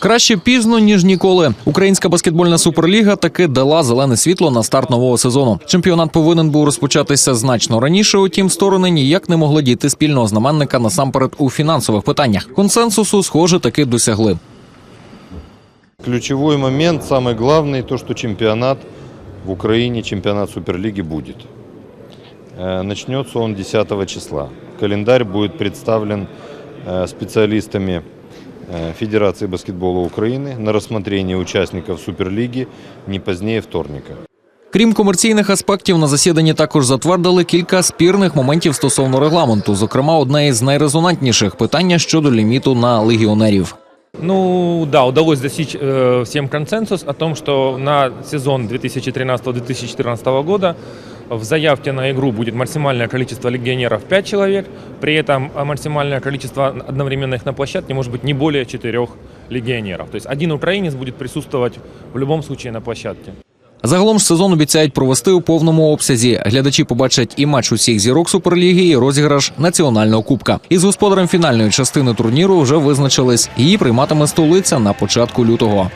Краще пізно ніж ніколи. Українська баскетбольна суперліга таки дала зелене світло на старт нового сезону. Чемпіонат повинен був розпочатися значно раніше. Утім, сторони ніяк не могли дійти спільного знаменника насамперед у фінансових питаннях. Консенсусу, схоже, таки досягли. Ключевой момент, самый главный, то, что чемпионат в Украине, чемпионат Суперлиги будет. Э, Начнется он 10 числа. Календарь будет представлен э, специалистами э, Федерации баскетбола Украины на рассмотрение участников Суперлиги не позднее вторника. Крім комерційних аспектів, на засіданні також затвердили кілька спірних моментів стосовно регламенту. Зокрема, одне із найрезонантніших питання щодо ліміту на легіонерів. Ну да, удалось достичь э, всем консенсус о том, что на сезон 2013-2014 года в заявке на игру будет максимальное количество легионеров 5 человек, при этом а, максимальное количество одновременно на площадке может быть не более 4 легионеров. То есть один украинец будет присутствовать в любом случае на площадке. Загалом ж сезон обіцяють провести у повному обсязі. Глядачі побачать і матч усіх зірок суперліги, і розіграш національного кубка. Із господарем фінальної частини турніру вже визначились. Її прийматиме столиця на початку лютого.